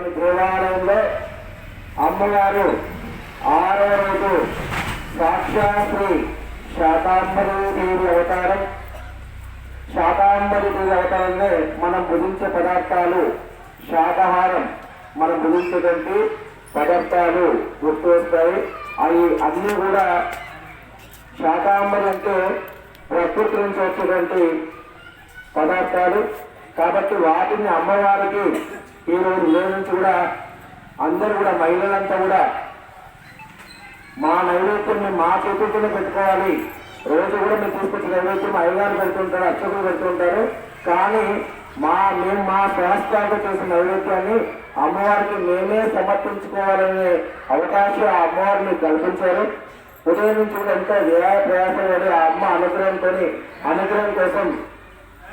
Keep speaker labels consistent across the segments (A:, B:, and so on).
A: స్వామి దేవాలయంలో అమ్మవారు ఆరో రోజు సాక్షాత్రి శాతాంబరి దేవి అవతారం. శాతాంబరి దేవి అవతారంలో మనం భుజించే పదార్థాలు శాకాహారం మనం భుజించేటువంటి పదార్థాలు గుర్తు వస్తాయి అవి అన్నీ కూడా శాకాంబరి అంటే ప్రకృతి నుంచి వచ్చేటువంటి పదార్థాలు. కాబట్టి వాటిని అమ్మవారికి ఈ రోజు ఉదయం నుంచి కూడా అందరూ కూడా మహిళలంతా కూడా మా నైవేద్యం మేము మా చేతులతోనే పెట్టుకోవాలి. రోజు కూడా మేము తీసుకొచ్చి నైవేద్యం అయ్యగారు పెడుతుంటారు అర్చకులు పెడుతుంటారు కానీ మా మేము మా శాస్త్రాలతో చేసిన నైవేద్యాన్ని అమ్మవారికి మేమే సమర్పించుకోవాలనే అవకాశం ఆ అమ్మవారిని కల్పించారు. ఉదయం నుంచి కూడా ఎంతో వ్యయ ప్రయాసం ఆ అమ్మ అనుగ్రహంతో అనుగ్రహం కోసం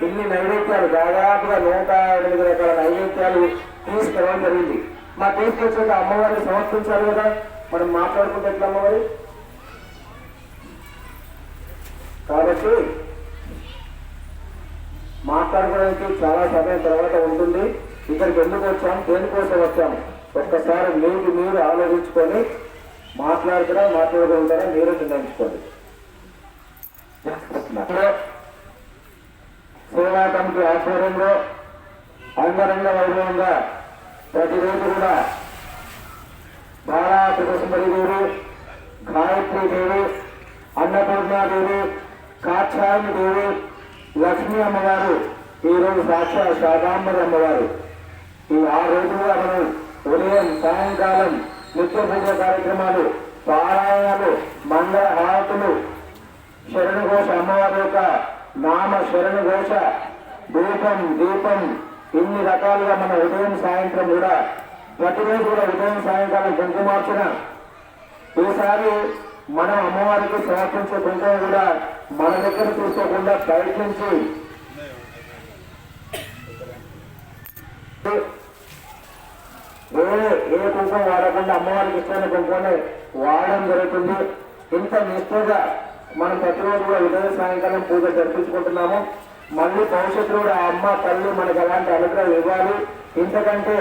A: ఇన్ని నైవేద్యాలు దాదాపుగా నూట ఎనిమిది రకాల నైవేద్యాలు తీసుకురావడం జరిగింది. మా తీసుకొచ్చాక అమ్మవారిని సమర్పించాలి కదా? మనం మాట్లాడుకుంటే ఎట్లా అమ్మవారి? కాబట్టి మాట్లాడుకోవడానికి చాలా సమయం తర్వాత ఉంటుంది. ఇక్కడికి ఎందుకు వచ్చాం? దేనికోసం వచ్చాం? ఒక్కసారి మీకు మీరు ఆలోచించుకొని మాట్లాడుతారా మాట్లాడగలుగుతారా మీరే నిర్ణయించుకోండి. సేవా కమిటీ ఆధ్వర్యంలో అంగరంగ వైభవంగా ప్రతిరోజు కూడా బాలా దేవి గాయత్రి దేవి అన్నపూర్ణాదేవి కాక్షాయని దేవి లక్ష్మీ అమ్మవారు ఈరోజు సాక్షాత్ శాకాంబరి అమ్మవారు. ఈ ఆ రోజుగా మనం ఉదయం సాయంకాలం నిత్య పూజ కార్యక్రమాలు పారాయణాలు మంగళ హారతులు శరణ ఘోష అమ్మవారి యొక్క నామ శరణ ఘోష దీపం దీపం ఇన్ని రకాలుగా మన ఉదయం సాయంత్రం కూడా ప్రతిరోజు కూడా ఉదయం సాయంకాలం మార్చిన ఈసారి మనం అమ్మవారికి సమర్పించే కుంకుమ కూడా మన దగ్గర తీసుకోకుండా ప్రయత్నించి. ఏ ఏ కుంకుమ వాడకుండా అమ్మవారికి ఇష్టమైన కుంకుమనే వాడడం జరుగుతుంది. ఇంత నిష్ఠగా మనం ప్రతిరోజు కూడా ఉదయం సాయంకాలం పూజ జరిపించుకుంటున్నాము. మళ్ళీ భవిష్యత్తులో కూడా ఆ అమ్మ తల్లి మనకు అలాంటి అనుగ్రహం ఇవ్వాలి. ఇంతకంటే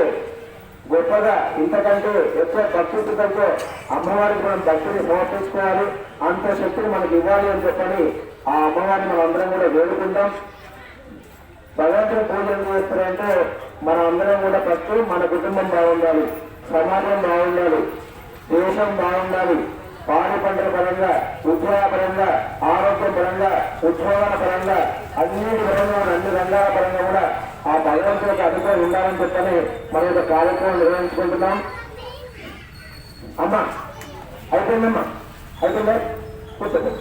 A: గొప్పగా ఇంతకంటే ఎక్కువ భక్తితో అమ్మవారికి మనం భక్తిని సమర్పించుకోవాలి. అంత శక్తిని మనకి ఇవ్వాలి అని చెప్పని ఆ అమ్మవారిని మనం అందరం కూడా వేడుకుంటాం. భగవంతుని పూజ చేస్తారంటే మనం అందరం కూడా ఫస్ట్ మన కుటుంబం బాగుండాలి సమాజం బాగుండాలి దేశం బాగుండాలి. పాడి పంటల పరంగా ఉద్యోగ పరంగా ఆరోగ్య పరంగా ఉద్యోగాల పరంగా అన్నిటి పరంగా అన్ని రంగాల పరంగా కూడా ఆ భగవంతుడికి అనుగ్రహం ఉండాలని చెప్పని మన యొక్క కార్యక్రమం నిర్వహించుకుంటున్నాం. అమ్మా అయిపోయిందమ్మా? అయిపోయిందా? కూర్చోండి.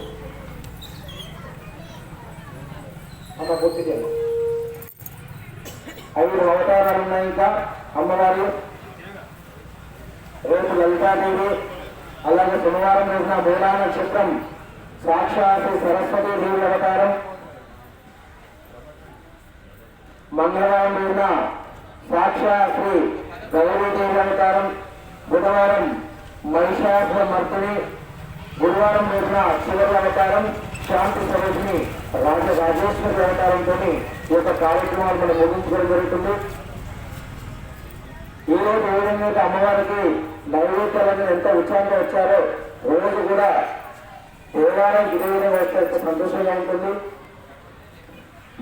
A: అమ్మ పూర్తి చేయండి. ఐదు అవతారాలు ఉన్నాయి ఇంకా అమ్మవారు. రేపు లలితాదేవి అలాగే శనివారం రోజున మూలా నక్షత్రం సాక్షాత్ సరస్వతి దేవి అవతారం. మంగళవారం రోజున సాక్షాత్ శ్రీ గౌరీదేవి అవతారం. బుధవారం మహిషాసుర మర్తిని. గురువారం రోజున శివరి అవతారం. శాంతి సమస్యని రాజ రాజేశ్వరి అవతారంతో ఈ యొక్క కార్యక్రమాలు మనం ముగించుకోవడం జరుగుతుంది. ఈరోజు ఏ విధంగా అమ్మవారికి నైవేద్యాలను ఎంత ఉత్సాహంగా వచ్చారో రోజు కూడా దేవాలయం ఇదే వస్తే ఎంత సంతోషంగా ఉంటుంది.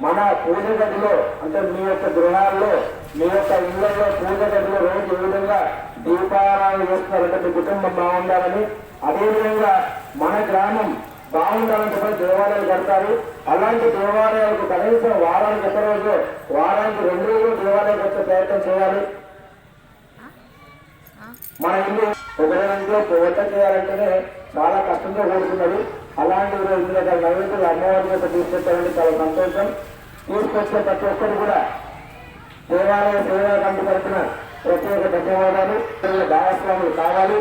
A: మన పూజ గదిలో అంటే మీ యొక్క గృహాల్లో మీ యొక్క ఇళ్ళలో పూజ గదిలో రోజు ఏ విధంగా దీపారాయణ చేస్తున్నారంటే మీ కుటుంబం బాగుండాలని అదేవిధంగా మన గ్రామం బాగుండాలని చెప్పి దేవాలయాలు కడతారు. అలాంటి దేవాలయాలకు కనీసం వారానికి ఒక రోజు వారానికి రెండు రోజులు దేవాలయాలకు వచ్చే ప్రయత్నం చేయాలి. మన ఇల్లు ఒకరింట్లో వంట చేయాలంటేనే చాలా కష్టంతో కూడుకున్నది అలాంటి రోజు రకాల నైవేద్యాలు అమ్మవారి యొక్క తీసుకొచ్చారంటే చాలా సంతోషం. తీసుకొచ్చే ప్రతి ఒక్కరు కూడా దేవాలయ సేవా కమిటీ తరఫున ప్రత్యేక ధన్యవాదాలు. పిల్లల భాగస్వాములు కావాలి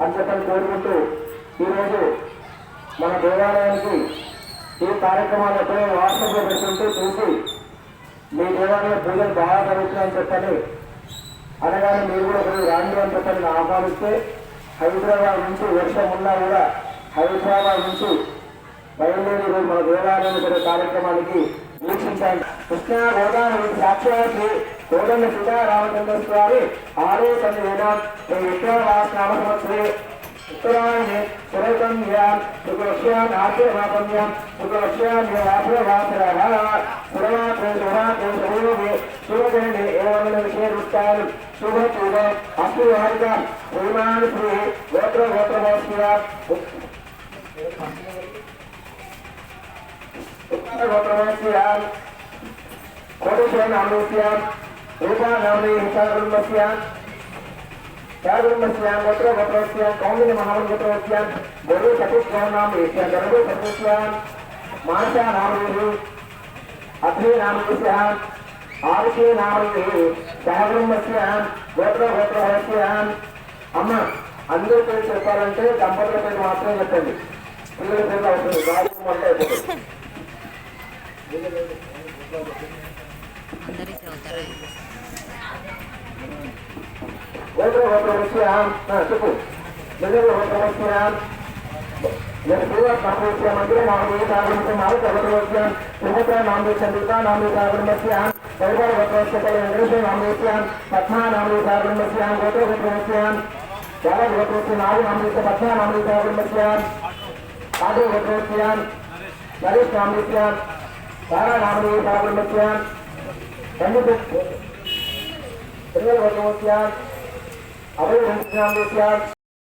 A: అని చెప్పని కోరుకుంటూ ఈరోజు మన దేవాలయానికి ఈ కార్యక్రమాలు ఎప్పుడో వాట్సాప్లో పెట్టుకుంటూ చూసి మీ దేవాలయ పూజలు బాగా జరుగుతున్నాయని చెప్పని అనగానే మీరు కూడా ఒకరు రాండి అని చెప్పని ఆహ్వానిస్తే హైదరాబాద్ నుంచి వర్షం ఉన్నా కూడా హైదరాబాద్ నుంచి బయలుదేరి ఈరోజు మన దేవాలయం జరిగే కార్యక్రమానికి వీక్షించండి కృష్ణా గోదావరి సాక్షాత్ కోదండ సీతారామచంద్ర స్వామి ఆరో సందేహం శ్రీ విశ్వవాస నామ సంవత్సరే पुराणे पुरकन्यां सुकलक्ष्यानाशयवापन्यां सुकलक्ष्यामेवाप्रभाप्रभा पुरवाकेशवाकेशयोगे शिवगणे एवमिषेरुत्तान् शुभशुभ अशुभार्ग श्रीमान् श्री गोत्र गोत्रभाष्या उत्तरगोत्रभाष्यां कोटिशनामृत्यां रूपानाम्नि हितागुण्मस्यां గోత్రభోస్య ఉత్తర గోత్రభోస్య కోటేశ్వర నామస్య రూపా నామే హితాగుణమస్య త్యాగుణమస్య గోత్ర గోత్రస్య కౌండిని మహాగోత్రస్య గోరు చతుష్యాం నామేస్య గరుడు చతుష్య మానస నామేహి అగ్ని నామేస్య ఆరుషి నామేహి సహబ్రహ్మస్య గోత్ర గోత్రస్య అమ్మ అందరి పేరు చెప్పాలంటే దంపతుల పేరు మాత్రమే చెప్పండి. పిల్లల పేరు అవుతుంది గాయత్రి అంటే అయిపోతుంది. अंदर ही से उतर रहे हैं वैभवगोत्रवस्यां पद्मानामृतावृन्दस्यां गोत्रगोत्रवस्यां जालगोत्रस्य नागुनामृत पद्मानामृतावृन्दस्यां आदोगोत्रवस्यां नरेशनामृत्यां तारानामृतावृन्दस्यां Primero, Señor, a ver, Señor,